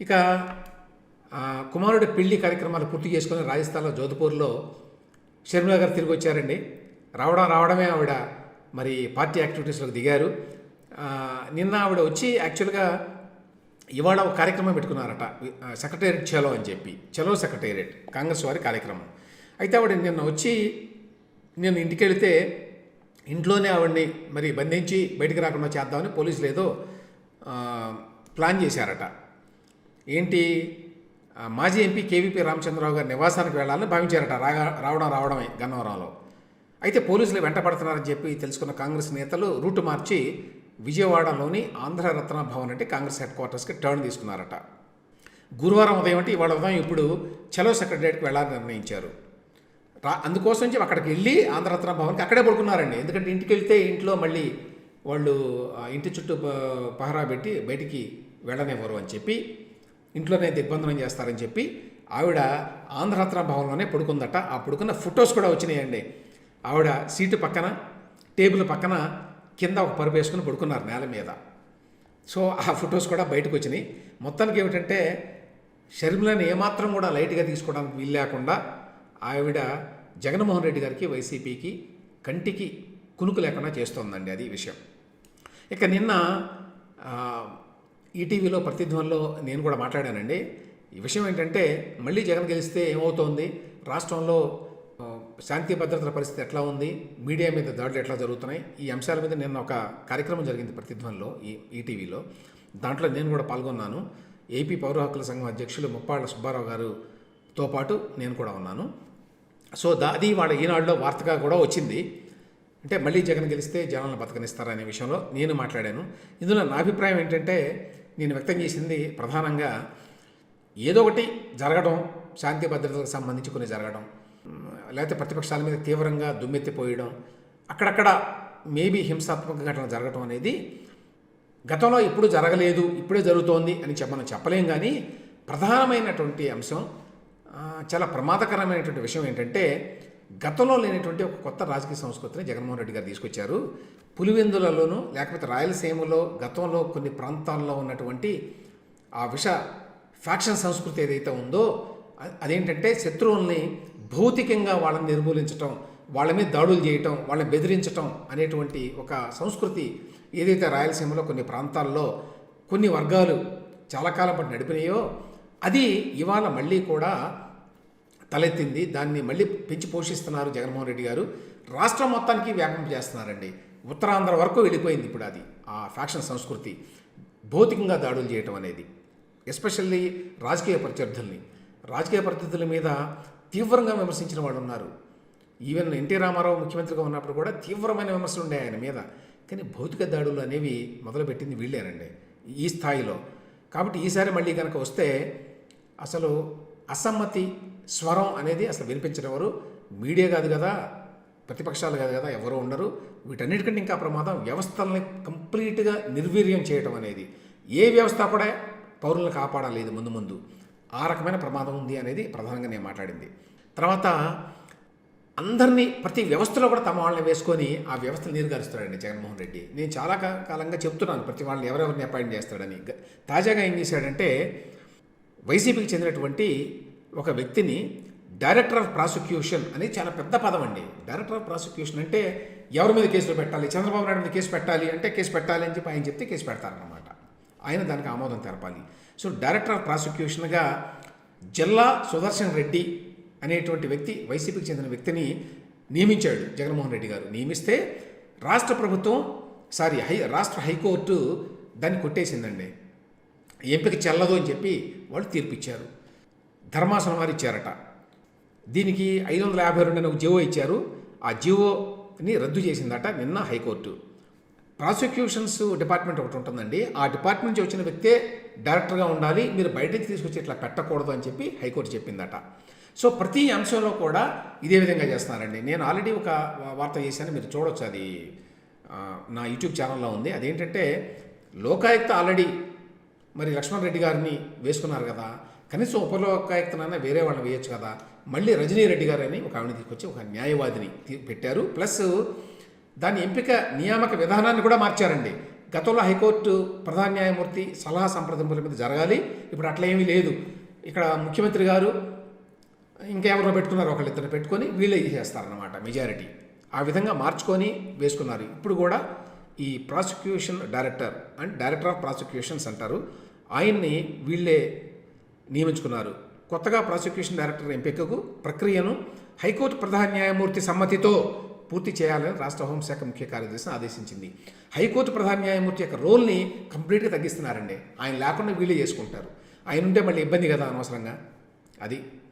ఇక కుమారుడి పెళ్ళి కార్యక్రమాలు పూర్తి చేసుకుని రాజస్థాన్లో జోధ్పూర్లో షర్మిల గారు తిరిగి వచ్చారండి. రావడం రావడమే ఆవిడ మరి పార్టీ యాక్టివిటీస్లోకి దిగారు. నిన్న ఆవిడ వచ్చి యాక్చువల్గా ఇవాళ ఒక కార్యక్రమం పెట్టుకున్నారట. సెక్రటేరియట్ చలో అని చెప్పి. చలో సెక్రటేరియట్ కాంగ్రెస్ వారి కార్యక్రమం. అయితే ఆవిడ నిన్న వచ్చి నేను ఇంటికి వెళితే ఇంట్లోనే ఆవిడని మరి బంధించి బయటికి రాకుండా చేద్దామని పోలీసులు ఏదో ప్లాన్ చేశారట. ఏంటి? మాజీ ఎంపీ కేవీపీ రామచంద్రరావు గారి నివాసానికి వెళ్ళాలని భావించారట రాగా రావడం రావడమే గన్నవరంలో. అయితే పోలీసులు వెంట పడుతున్నారని చెప్పి తెలుసుకున్న కాంగ్రెస్ నేతలు రూటు మార్చి విజయవాడలోని ఆంధ్రరత్న భవన్ అంటే కాంగ్రెస్ హెడ్ క్వార్టర్స్కి టర్న్ తీసుకున్నారట. గురువారం ఉదయం అంటే ఇవాళ ఉదయం ఇప్పుడు చలో సెక్రటరియట్కి వెళ్ళాలని నిర్ణయించారు. రా అందుకోసం చెప్పి అక్కడికి వెళ్ళి ఆంధ్రరత్న భవన్కి అక్కడే పడుకున్నారండి. ఎందుకంటే ఇంటికి వెళ్తే ఇంట్లో మళ్ళీ వాళ్ళు ఇంటి చుట్టూ పహరా పెట్టి బయటికి వెళ్ళనివ్వరు అని చెప్పి ఇంట్లోనే దిగ్బంధనం చేస్తారని చెప్పి ఆవిడ ఆంధ్రరత్న భవన్లోనే పడుకుందట. ఆ పడుకున్న ఫొటోస్ కూడా వచ్చినాయండి. ఆవిడ సీటు పక్కన టేబుల్ పక్కన కింద ఒక పరుపు వేసుకుని పడుకున్నారు నేల మీద. సో ఆ ఫొటోస్ కూడా బయటకు వచ్చినాయి. మొత్తానికి ఏమిటంటే షర్మిలని ఏమాత్రం కూడా లైట్గా తీసుకోవడానికి వీలు లేకుండా ఆవిడ జగన్మోహన్ రెడ్డి గారికి వైసీపీకి కంటికి కునుకు లేకుండా చేస్తోందండి అది విషయం. ఇక నిన్న ఈటీవీలో ప్రతిధ్వనిలో నేను కూడా మాట్లాడానండి. ఈ విషయం ఏంటంటే మళ్ళీ జగన్ గెలిస్తే ఏమవుతోంది? రాష్ట్రంలో శాంతి భద్రతల పరిస్థితి ఎట్లా ఉంది? మీడియా మీద దాడులు ఎట్లా జరుగుతున్నాయి? ఈ అంశాల మీద నేను ఒక కార్యక్రమం జరిగింది ప్రతిధ్వనిలో ఈ ఈటీవీలో. దాంట్లో నేను కూడా పాల్గొన్నాను. ఏపీ పౌర హక్కుల సంఘం అధ్యక్షులు ముప్పాళ్ళ సుబ్బారావు గారుతో పాటు నేను కూడా ఉన్నాను. సో దా అది వాళ్ళ ఈనాడులో వార్తగా కూడా వచ్చింది. అంటే మళ్ళీ జగన్ గెలిస్తే జనాలను బతకనిస్తారనే విషయంలో నేను మాట్లాడాను. ఇందులో నా అభిప్రాయం ఏంటంటే నేను వ్యక్తం చేసింది ప్రధానంగా ఏదో ఒకటి జరగడం శాంతి భద్రతలకు సంబంధించి కొన్ని జరగడం లేకపోతే ప్రతిపక్షాల మీద తీవ్రంగా దుమ్మెత్తిపోయడం అక్కడక్కడ మేబీ హింసాత్మక ఘటన జరగడం అనేది గతంలో ఇప్పుడు జరగలేదు ఇప్పుడే జరుగుతోంది అని మనం చెప్పలేం కానీ ప్రధానమైనటువంటి అంశం చాలా ప్రమాదకరమైనటువంటి విషయం ఏంటంటే గతంలో లేనటువంటి ఒక కొత్త రాజకీయ సంస్కృతిని జగన్మోహన్ రెడ్డి గారు తీసుకొచ్చారు. పులివెందులలోనూ లేకపోతే రాయలసీమలో గతంలో కొన్ని ప్రాంతాల్లో ఉన్నటువంటి ఆ విష ఫ్యాక్షన్ సంస్కృతి ఏదైతే ఉందో అదేంటంటే శత్రువుల్ని భౌతికంగా వాళ్ళని నిర్మూలించటం వాళ్ళ మీద దాడులు చేయటం వాళ్ళని బెదిరించటం అనేటువంటి ఒక సంస్కృతి ఏదైతే రాయలసీమలో కొన్ని ప్రాంతాల్లో కొన్ని వర్గాలు చాలా కాలం పాటు నడిపినాయో అది ఇవాళ మళ్ళీ కూడా తలెత్తింది. దాన్ని మళ్ళీ పెంచి పోషిస్తున్నారు జగన్మోహన్ రెడ్డి గారు. రాష్ట్రం మొత్తానికి వ్యాపం చేస్తున్నారండి. ఉత్తరాంధ్ర వరకు వెళ్ళిపోయింది ఇప్పుడు అది ఆ ఫ్యాక్షన్ సంస్కృతి. భౌతికంగా దాడులు చేయటం అనేది ఎస్పెషల్లీ రాజకీయ ప్రత్యర్థుల్ని. రాజకీయ ప్రత్యర్థుల మీద తీవ్రంగా విమర్శించిన వాళ్ళు ఉన్నారు. ఈవెన్ ఎన్టీ రామారావు ముఖ్యమంత్రిగా ఉన్నప్పుడు కూడా తీవ్రమైన విమర్శలు ఉండే ఆయన మీద. కానీ భౌతిక దాడులు అనేవి మొదలుపెట్టింది వీళ్ళేనండి ఈ స్థాయిలో. కాబట్టి ఈసారి మళ్ళీ కనుక వస్తే అసలు అసమ్మతి స్వరం అనేది అసలు వినిపించడెవరు మీడియా కాదు కదా ప్రతిపక్షాలు కాదు కదా ఎవరు ఉండరు. వీటన్నిటికంటే ఇంకా ప్రమాదం వ్యవస్థల్ని కంప్లీట్గా నిర్వీర్యం చేయటం అనేది. ఏ వ్యవస్థ కూడా పౌరులను కాపాడలేదు ముందు ముందు. ఆ రకమైన ప్రమాదం ఉంది అనేది ప్రధానంగా నేను మాట్లాడింది. తర్వాత అందరినీ ప్రతి వ్యవస్థలో కూడా తమ వాళ్ళని వేసుకొని ఆ వ్యవస్థను నీరుగారుస్తాడండి జగన్మోహన్ రెడ్డి. నేను చాలా కాలంగా చెప్తున్నాను ప్రతి వాళ్ళని ఎవరెవరిని అపాయింట్ చేస్తాడని. తాజాగా ఏం చేశాడంటే వైసీపీకి చెందినటువంటి ఒక వ్యక్తిని డైరెక్టర్ ఆఫ్ ప్రాసిక్యూషన్ అని చాలా పెద్ద పదం అండి. డైరెక్టర్ ఆఫ్ ప్రాసిక్యూషన్ అంటే ఎవరి మీద కేసులు పెట్టాలి? చంద్రబాబు నాయుడు మీద కేసు పెట్టాలి అంటే కేసు పెట్టాలి అని చెప్పి ఆయన చెప్తే కేసు పెడతారన్నమాట. ఆయన దానికి ఆమోదం తెలపాలి. సో డైరెక్టర్ ఆఫ్ ప్రాసిక్యూషన్గా జిల్లా సుదర్శన్ రెడ్డి అనేటువంటి వ్యక్తి వైసీపీకి చెందిన వ్యక్తిని నియమించాడు జగన్మోహన్ రెడ్డి గారు. నియమిస్తే రాష్ట్ర ప్రభుత్వం సారీ హై రాష్ట్ర హైకోర్టు దాన్ని కొట్టేసిందండి. ఎంపిక చెల్లదు అని చెప్పి వాళ్ళు తీర్పిచ్చారు. ధర్మాసనం వారు ఇచ్చారట. దీనికి ఐదు వందల యాభై రెండు అని ఒక జీవో ఇచ్చారు. ఆ జీవోని రద్దు చేసిందట నిన్న హైకోర్టు. ప్రాసిక్యూషన్స్ డిపార్ట్మెంట్ ఒకటి ఉంటుందండి. ఆ డిపార్ట్మెంట్ నుంచి వచ్చిన వ్యక్తే డైరెక్టర్గా ఉండాలి మీరు బయట నుంచి తీసుకొచ్చి ఇట్లా పెట్టకూడదు అని చెప్పి హైకోర్టు చెప్పిందట. సో ప్రతి అంశంలో కూడా ఇదే విధంగా చేస్తున్నారండి. నేను ఆల్రెడీ ఒక వార్త చేశాను మీరు చూడొచ్చు అది. నా యూట్యూబ్ ఛానల్లో ఉంది. అదేంటంటే లోకాయుక్త ఆల్రెడీ మరి లక్ష్మణ్ రెడ్డి గారిని వేసుకున్నారు కదా కనీసం ఉపలోకాయుక్తనైనా వేరే వాళ్ళని వేయొచ్చు కదా. మళ్ళీ రజనీ రెడ్డి గారని ఒక ఆవిడని తీసుకొచ్చి ఒక న్యాయవాదిని పెట్టారు. ప్లస్ దాని ఎంపిక నియామక విధానాన్ని కూడా మార్చారండి. గతంలో హైకోర్టు ప్రధాన న్యాయమూర్తి సలహా సంప్రదింపుల మీద జరగాలి. ఇప్పుడు అట్లా ఏమీ లేదు. ఇక్కడ ముఖ్యమంత్రి గారు ఇంకెవరో పెట్టుకున్నారు. ఒకళ్ళిద్దరు పెట్టుకొని వీళ్ళే చేస్తారన్నమాట మెజారిటీ. ఆ విధంగా మార్చుకొని వేసుకున్నారు. ఇప్పుడు కూడా ఈ prosecution director and director of prosecutions అంటారు. ఆయన్ని వీళ్ళే నియమించుకున్నారు. కొత్తగా ప్రాసిక్యూషన్ డైరెక్టర్ ఎంపికకు ప్రక్రియను హైకోర్టు ప్రధాన న్యాయమూర్తి సమ్మతితో పూర్తి చేయాలని రాష్ట్ర హోంశాఖ ముఖ్య కార్యదర్శిని ఆదేశించింది. హైకోర్టు ప్రధాన న్యాయమూర్తి యొక్క రోల్ని కంప్లీట్గా తగ్గిస్తున్నారండి. ఆయన లేకుండా వీళ్ళే చేసుకుంటారు. ఆయన ఉంటే మళ్ళీ ఇబ్బంది కదా అనవసరంగా. అది